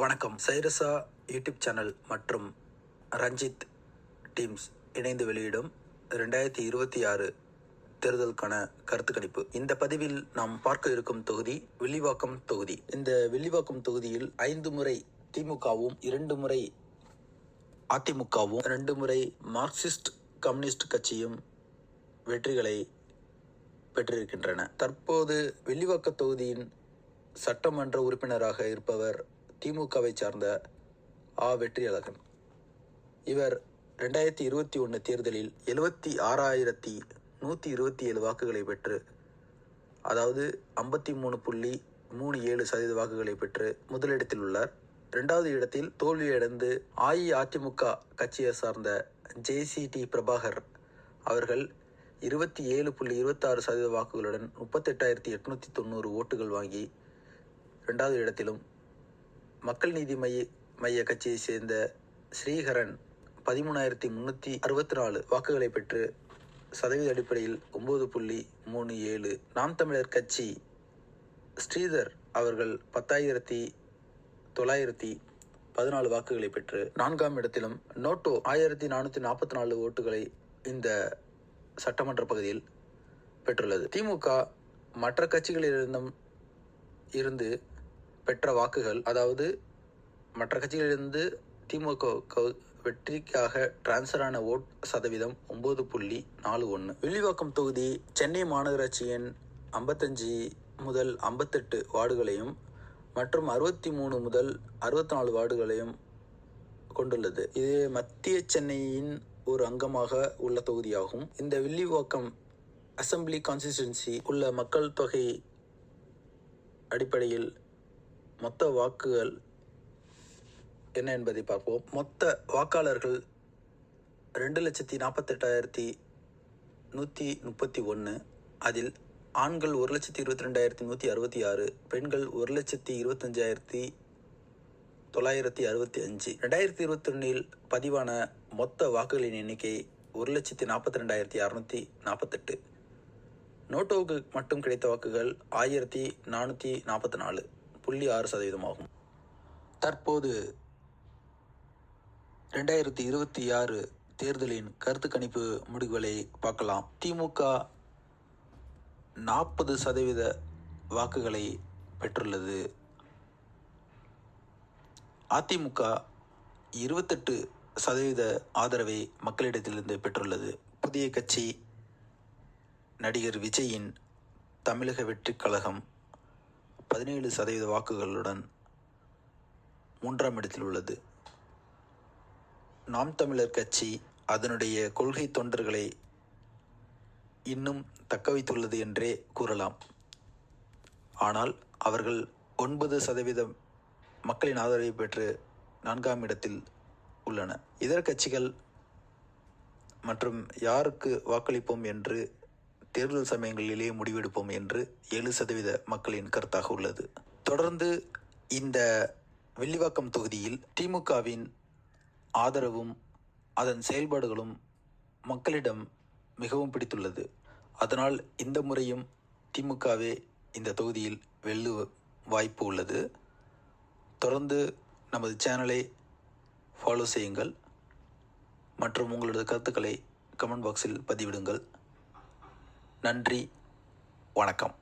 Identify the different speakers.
Speaker 1: வணக்கம். சைரசா YouTube channel மற்றும் Ranjith teams இணைந்து வெளியிடும் ரெண்டாயிரத்தி இருபத்தி ஆறு தேர்தலுக்கான கருத்து கணிப்பு. இந்த பதிவில் நாம் பார்க்க இருக்கும் தொகுதி வில்லிவாக்கம் தொகுதி. இந்த வில்லிவாக்கம் தொகுதியில் ஐந்து முறை திமுகவும் இரண்டு முறை அதிமுகவும் ரெண்டு முறை மார்க்சிஸ்ட் கம்யூனிஸ்ட் கட்சியும் வெற்றிகளை பெற்றிருக்கின்றன. தற்போது வில்லிவாக்க தொகுதியின் சட்டமன்ற உறுப்பினராக இருப்பவர் திமுகவை சார்ந்த ஆ வெற்றியழகன். இவர் ரெண்டாயிரத்தி இருபத்தி ஒன்று தேர்தலில் எழுபத்தி ஆறாயிரத்தி நூற்றி இருபத்தி ஏழு வாக்குகளை பெற்று அதாவது ஐம்பத்தி மூணு புள்ளி மூணு ஏழு சதவீத வாக்குகளை பெற்று முதலிடத்தில் உள்ளார். இரண்டாவது இடத்தில் தோல்வியடைந்து அஇஅதிமுக கட்சியை சார்ந்த ஜேசிடி பிரபாகர் அவர்கள் இருபத்தி ஏழு புள்ளி இருபத்தாறு சதவீத வாக்குகளுடன் முப்பத்தெட்டாயிரத்தி எட்நூற்றி தொண்ணூறு ஓட்டுகள் வாங்கி ரெண்டாவது இடத்திலும் மக்கள் நீதி மைய மைய கட்சியை சேர்ந்த ஸ்ரீஹரன் பதிமூணாயிரத்தி முன்னூற்றி அறுபத்தி நாலு வாக்குகளை பெற்று சதவீத அடிப்படையில் ஒம்பது புள்ளி மூணு ஏழு. நாம் தமிழர் கட்சி ஸ்ரீதர் அவர்கள் பத்தாயிரத்தி தொள்ளாயிரத்தி பதினாலு வாக்குகளை பெற்று நான்காம் இடத்திலும் நோட்டோ ஆயிரத்தி நானூற்றி நாற்பத்தி நாலு ஓட்டுகளை இந்த சட்டமன்ற பகுதியில் பெற்றுள்ளது. திமுக மற்ற கட்சிகளிலிருந்தும் இருந்து பெற்ற வாக்குகள் அதாவது மற்ற கட்சிகளிலிருந்து திமுக வெற்றிக்காக டிரான்ஸ்ஃபர் ஆன ஓட் சதவீதம் ஒன்பது புள்ளி நாலு ஒன்று வில்லிவாக்கம் தொகுதி சென்னை மாநகராட்சியின் ஐம்பத்தஞ்சு முதல் ஐம்பத்தெட்டு வார்டுகளையும் மற்றும் அறுபத்தி மூணு முதல் அறுபத்தி நாலு வார்டுகளையும் கொண்டுள்ளது. இது மத்திய சென்னையின் ஒரு அங்கமாக உள்ள தொகுதியாகும். இந்த வில்லிவாக்கம் அசெம்பிளி கான்ஸ்டிடுவன்சி உள்ள மக்கள் தொகை அடிப்படையில் மொத்த வாக்குகள் என்ன என்பதை பார்ப்போம். மொத்த வாக்காளர்கள் ரெண்டு லட்சத்தி நாற்பத்தெட்டாயிரத்தி நூற்றி முப்பத்தி ஒன்று அதில் ஆண்கள் ஒரு லட்சத்தி இருபத்தி ரெண்டாயிரத்தி நூற்றி அறுபத்தி ஆறு பெண்கள் ஒரு லட்சத்தி இருபத்தஞ்சாயிரத்தி தொள்ளாயிரத்தி அறுபத்தி அஞ்சு. ரெண்டாயிரத்தி இருபத்தொன்னில் பதிவான மொத்த வாக்குகளின் எண்ணிக்கை ஒரு லட்சத்தி நாற்பத்தி ரெண்டாயிரத்தி அறநூற்றி நாற்பத்தெட்டு நோட்டோவுக்கு மட்டும் கிடைத்த வாக்குகள் ஆயிரத்தி நானூற்றி நாற்பத்தி நாலு புள்ளி ஆறு சதவீதமாகும். தற்போது ரெண்டாயிரத்தி இருபத்தி ஆறு தேர்தலின் கருத்து கணிப்பு முடிவுகளை பார்க்கலாம். திமுக நாற்பது சதவீத வாக்குகளை பெற்றுள்ளது. அதிமுக இருபத்தெட்டு சதவீத ஆதரவை மக்களிடத்திலிருந்து பெற்றுள்ளது. புதிய கட்சி நடிகர் விஜயின் தமிழக வெற்றிக் கழகம் பதினேழு சதவீத வாக்குகளுடன் மூன்றாம் இடத்தில் உள்ளது. நாம் தமிழர் கட்சி அதனுடைய கொள்கை தொண்டர்களை இன்னும் தக்க வைத்துள்ளது என்றே கூறலாம். ஆனால் அவர்கள் ஒன்பது சதவீதம் மக்களின் ஆதரவை பெற்று நான்காம் இடத்தில் உள்ளன. இதர கட்சிகள் மற்றும் யாருக்கு வாக்களிப்போம் என்று தேர்தல் சமயங்களிலேயே முடிவெடுப்போம் என்று ஏழு சதவீத மக்களின் கருத்தாக உள்ளது. தொடர்ந்து இந்த வில்லிவாக்கம் தொகுதியில் திமுகவின் ஆதரவும் அதன் செயல்பாடுகளும் மக்களிடம் மிகவும் பிடித்துள்ளது. அதனால் இந்த முறையும் திமுகவே இந்த தொகுதியில் வெல்லு வாய்ப்பு உள்ளது. தொடர்ந்து நமது சேனலை ஃபாலோ செய்யுங்கள். மற்றும் உங்களது கருத்துக்களை கமெண்ட் பாக்ஸில் பதிவிடுங்கள். நன்றி வணக்கம்.